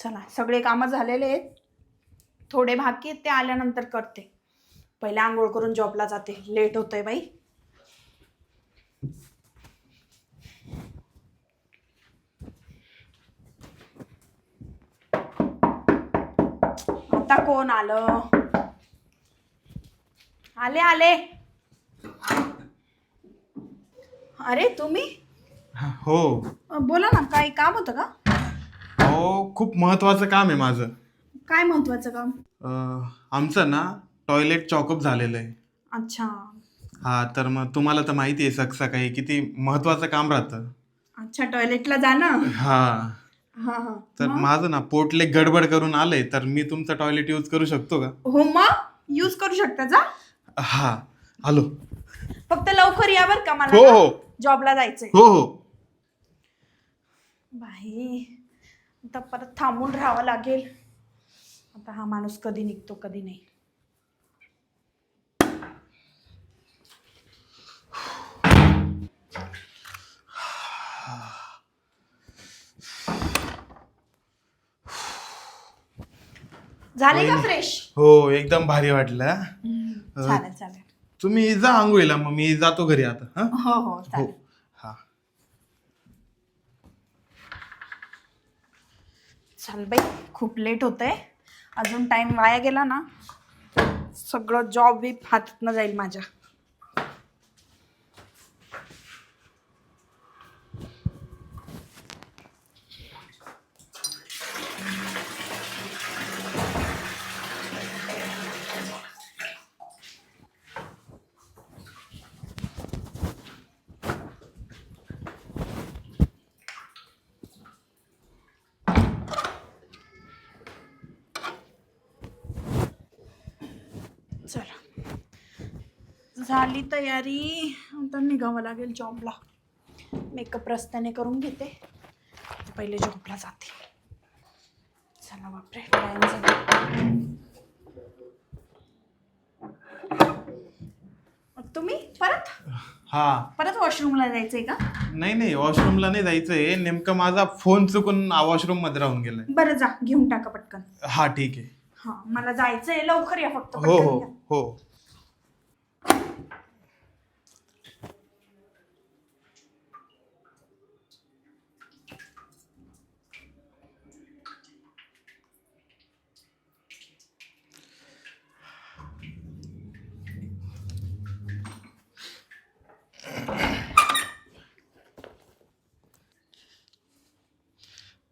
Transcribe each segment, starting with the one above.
चला सगळे कामं झालेले आहेत. थोडे बाकी आहेत ते आल्यानंतर करते. पहिले आंघोळ करून जॉबला जाते. लेट होतंय बाई. आता कोण आलं? आले आले. अरे तुम्ही? हो. बोला ना काही काम होतं का? हो खूप महत्वाचं काम आहे माझं. काय महत्वाचं काम? अं, आमचं ना टॉयलेट चॉकअप झालेलं आहे. अच्छा. हा तर मग तुम्हाला तर माहिती आहे सक सकाळी किती महत्वाचं काम राहतं. अच्छा टॉयलेटला जा ना हा. हा हा. तर मग? माझं ना पोटले गडबड करून आलंय तर मी तुमचं टॉयलेट यूज करू शकतो का? हो मग? यूज करू शकता जा. हा. आलो फक्त लवकर या बर का हो मला हो. जॉबला जायचंय. हो हो. बाई. आता परत थांबून राहावं लागेल. आता हा माणूस कधी निघतो कधी नाही. झाले का फ्रेश हो एकदम भारी वाटलं हा. चालेल चालेल. तुम्ही जा आंघोळीला मग मी जातो घरी आता हा. हो हो हो. चालेल चाल बाई खूप लेट होत आहे अजून टाईम वाया गेला ना सगळं जॉब बी हातातनं जाईल माझ्या चला झाली तयारी. आता निघावं लागेल जॉबला मेकअप रस्त्याने करून घेते. पहिले जॉबला जाते. चला बापरे तुम्ही परत? हा. परत वॉशरूमला जायचंय का? नाही नाही वॉशरूमला नाही जायचंय. नेमकं माझा फोन चुकून वॉशरूममध्ये राहून गेलाय. बरं जा घेऊन टाका पटकन. हा ठीक आहे. हा मला जायचंय. लवकर या फक्त हो हो. हो.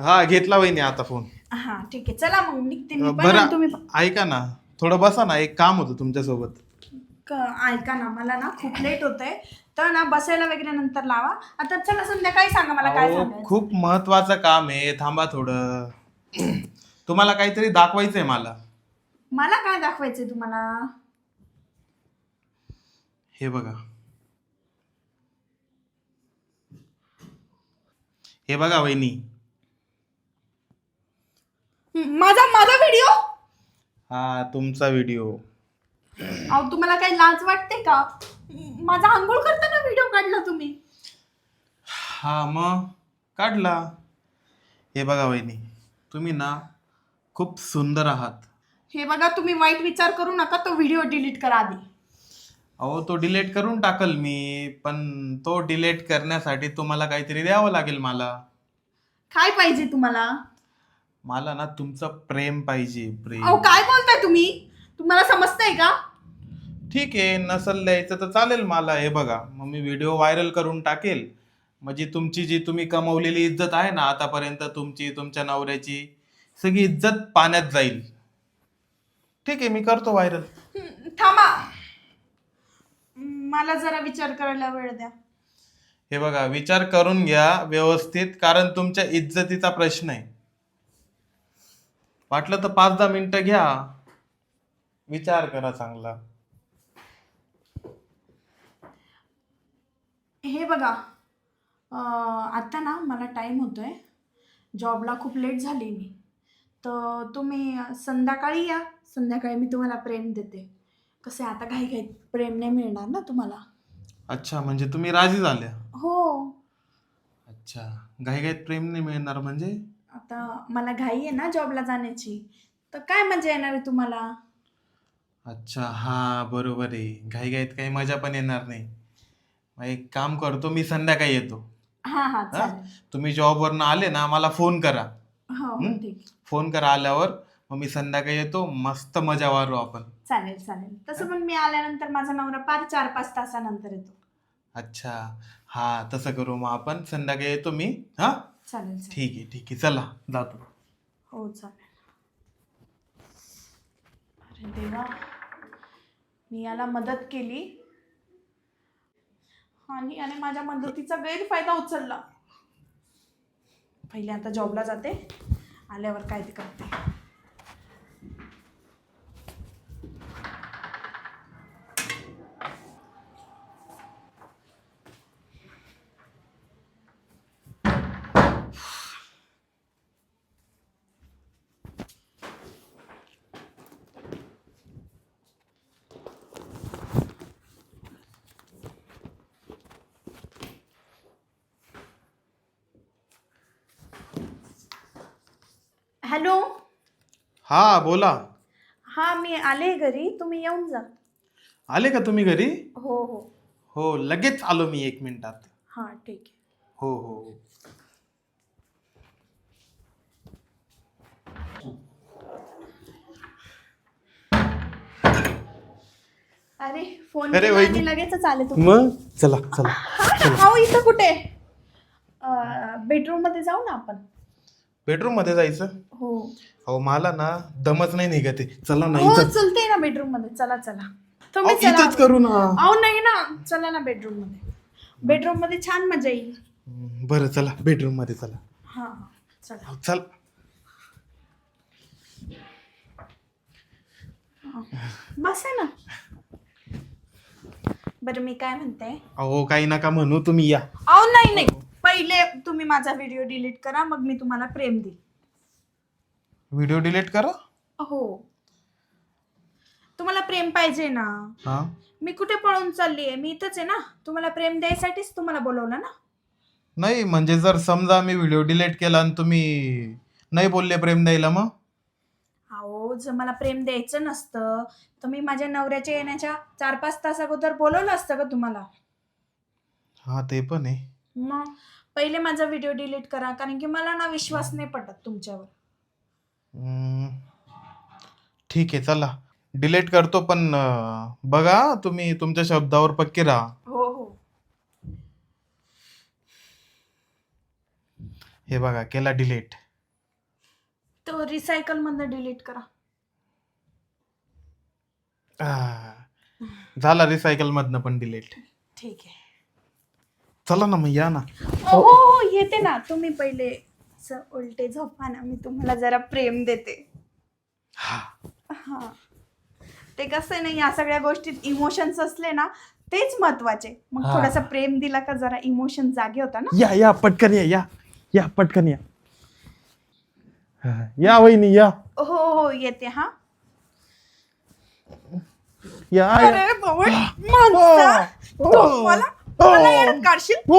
हा घेतला वहिनी आता फोन हा ठीक आहे. चला मग निघते मी पण बरं आणि तुम्ही पण. ऐका ना थोडं बसा ना एक काम होतं तुमच्यासोबत. क- ऐका ना मला ना खूप लेट होतंय. तर ना बसायला वगैरे नंतर लावा. आता चला संध्याकाळी सांगा मला काय अहो, सांगायचं. खूप महत्वाचं काम आहे. थांबा थोडं. तुम्हाला काहीतरी दाखवायचंय मला. मला काय दाखवायचंय तुम्हाला? हे बघा. हे बघा वहिनी. माझा माझा व्हिडिओ हा तुमचा व्हिडिओ अहो तुम्हाला काही लाज वाटते का? माझा आंघोळ करताना व्हिडिओ काढला तुम्ही. हा मग? काढला. हे बघा वहिनी तुम्ही ना खूप सुंदर आहात. हे बघा तुम्ही वाईट विचार करू नका तो व्हिडिओ डिलीट करा आधी. अहो तो डिलीट करून टाकल मी पण तो डिलीट करण्यासाठी तुम्हाला काहीतरी द्यावं लागेल मला. काय पाहिजे तुम्हाला? मला ना तुमचं प्रेम पाहिजे प्रेम. अहो काय बोलताय तुम्ही? तुम्हाला समजतंय का? ठीक आहे नसल द्यायचं तर चालेल मला हे बघा. मग मी व्हिडिओ व्हायरल करून टाकेल. म्हणजे तुमची जी तुम्ही कमवलेली इज्जत आहे ना आतापर्यंत तुमची तुमच्या नवऱ्याची सगळी इज्जत पाण्यात जाईल. ठीक आहे मी करतो व्हायरल. हं, थांबा. मला जरा विचार करायला वेळ द्या. हे बघा विचार करून घ्या व्यवस्थित कारण तुमच्या इज्जतीचा प्रश्न आहे. वाटलं तर पाच दहा मिनिटं घ्या. विचार करा चांगला. हे बघा अं, आता ना मला टाईम होतोय. जॉबला खूप लेट झाली मी. तर तुम्ही संध्याकाळी या. संध्याकाळी मी तुम्हाला प्रेम देते. कसे आता घाई घाई प्रेम नाही मिळणार ना तुम्हाला. अच्छा म्हणजे तुम्ही राजी झाल्या. हो. अच्छा घाईघाईत प्रेम नाही मिळणार म्हणजे? आता मला घाई आहे ना जॉबला जाण्याची. तर काय मजा येणार आहे तुम्हाला? अच्छा हा बरोबर आहे. घाईघाईत काही मजा पण येणार नाही. मग एक काम करतो मी संध्याकाळी येतो. हा हा चालेल. तुम्ही जॉबवरनं आले ना मला फोन करा. हो हो हं? ठीक. फोन करा आल्यावर मग मी संध्याकाळी येतो मस्त मजा मारू आपण. चालेल चालेल. तसं पण मी आल्यानंतर माझा नवरा पार चार पाच तासानंतर येतो. अच्छा. हा तसं करू मग आपण. संध्याकाळी येतो मी. हा? चालेल चालेल. ठीक आहे ठीक आहे. चला जातो. हो चालेल. अरे देवा. मी याला मदत केली. आणि याने माझ्या मदतीचा गैरफायदा उचलला. पहिले आता जॉबला जाते. आल्यावर काय ते करते. हॅलो? हा बोला. हा मी आले घरी. तुम्ही येऊन जा. आले का तुम्ही घरी? हो हो. हो लगेच आलो मी एक मिनिटात. हां ठीक आहे. हो हो. हो अरे फोन अरे केला वहिनी. आणि लगेचच आले तुम्ही. मग? चला चला अहो इथं कुठे? बेडरूममध्ये जाऊ ना आपण. बेडरूममध्ये जायचं? हो. अहो मला ना दमच नाही निघते चला ना हो इथं. चलते ना बेडरूममध्ये चला चला. तुम्ही अहो, चला. करू ना. अहो नाही ना. चला ना बेडरूममध्ये बेडरूममध्ये छान मजा येईल. हम्म, बरं चला. बेडरूममध्ये चला. हा हा चला. अहो, चल. बस आहे ना. बरं मी काय म्हणते? अहो काही नका म्हणू तुम्ही या. अहो नाही नाही. पहिले तुम्ही माझा व्हिडिओ डिलीट करा मग मी तुम्हाला प्रेम देईल व्हिडिओ डिलीट करा? हो. तुम्हाला प्रेम पाहिजे ना. हा. मी कुठे पळून चालली आहे? मी इथंच आहे ना. तुम्हाला प्रेम द्यायसाठीच तुम्हाला बोलवलं ना. नाही म्हणजे जर समजा मी व्हिडिओ डिलीट केला आणि तुम्ही नाही बोलले प्रेम द्यायला मग? अहो जर मला प्रेम द्यायचं नसतं तर मी माझ्या नवऱ्याच्या येण्याच्या चार पाच तास अगोदर बोलवलं असतं का तुम्हाला? हा ते पण आहे. मग पहिले माझा व्हिडिओ डिलीट करा कारण की मला ना विश्वास नाही पटत तुमच्यावर. हम्म, ठीक आहे चला. डिलीट करतो पण अं, बघा तुम्ही तुमच्या शब्दावर पक्के राहा. हो हो. हे बघा केला डिलीट तो रिसायकल मधनं डिलीट करा. झाला रिसायकल मधनं पण डिलीट ठीक आहे. चला ना मग या ना. हो हो हो, येते ना. तुम्ही पहिले असं उलटे झोपा ना. मी तुम्हाला जरा प्रेम देते. हा. हा. ते कसं आहे ना या सगळ्या गोष्टीत इमोशन्स असले ना तेच महत्त्वाचे. मग हा. थोडासा प्रेम दिला का जरा इमोशन जागे होता ना? या या पटकन या या. या पटकन या. हा, या वहिनी या. हो हो येते हा. या या. अरे माणसा. हो. तू मला मला येड्यात काढशील हो.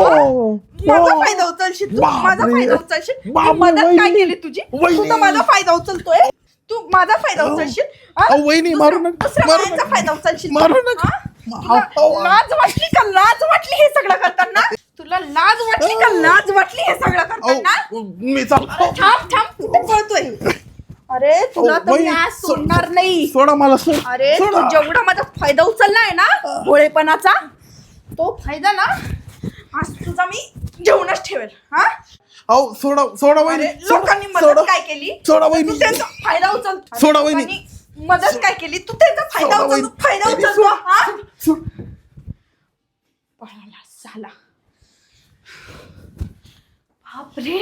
माझा हो. फायदा उचलशील तू बापरे. माझा फायदा उचलशील मी बापरे, मदत काय वहिनी. केली तुझी तू वहिनी. तर माझा फायदा उचलतोय तू माझा फायदा अहो. उचलशील हा? अहो, वहिनी, दुसऱ्या- मारू नका. दुसऱ्या मारू बायांचा नका. फायदा उचलशील मारू तू, नका. हा? मा- तुला अहो. लाज वाटली का लाज वाटली हे सगळं करताना तुला लाज वाटली का लाज वाटली हे सगळं करताना अहो, मी चाल अरे थांब थांब कुठे पळतोय अरे तुला तर मी आज सो- सोडणार नाही सोडा मला सोड अरे तू सोडा. जेवढा माझा फायदा उचललाय ना भोळेपणाचा तो फायदा ना आज तुझा मी जेवणच ठेवेल हा अहो सोडा सोडा वहिनी अरे लोकांनी सोडा. मदत काय केली सोडा तू वहिनी. त्यांचा फायदा उचल सोडा वहिनी. लोकांनी मदत काय केली तू त्यांचा फायदा सोडा उचल वहिनी. तू फायदा वहिनी, उचलतो सोड. हा सोड. पळाला झाला बापरे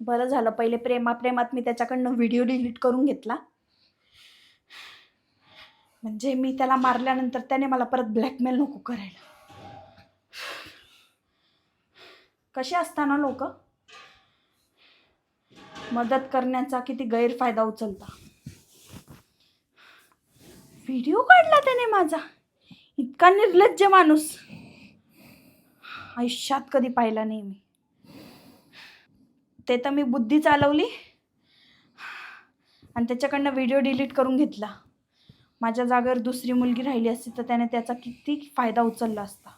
बरं झालं पहिले प्रेमाप्रेमात मी त्याच्याकडनं व्हिडिओ डिलीट करून घेतला म्हणजे मी त्याला मारल्यानंतर त्याने मला परत ब्लॅकमेल नको करायला. कसे असताना लोक? मदत करण्याचा किती गैरफायदा उचलता. व्हिडिओ काढला त्याने माझा. इतका निर्लज्ज माणूस. आयुष्यात कधी पाहिला नाही मी. ते तर मी बुद्धी चालवली. आणि त्याच्याकडनं व्हिडिओ डिलीट करून घेतला. माझ्या जागेवर दुसरी मुलगी राहिली असती तर त्याने त्याचा किती फायदा उचलला असता.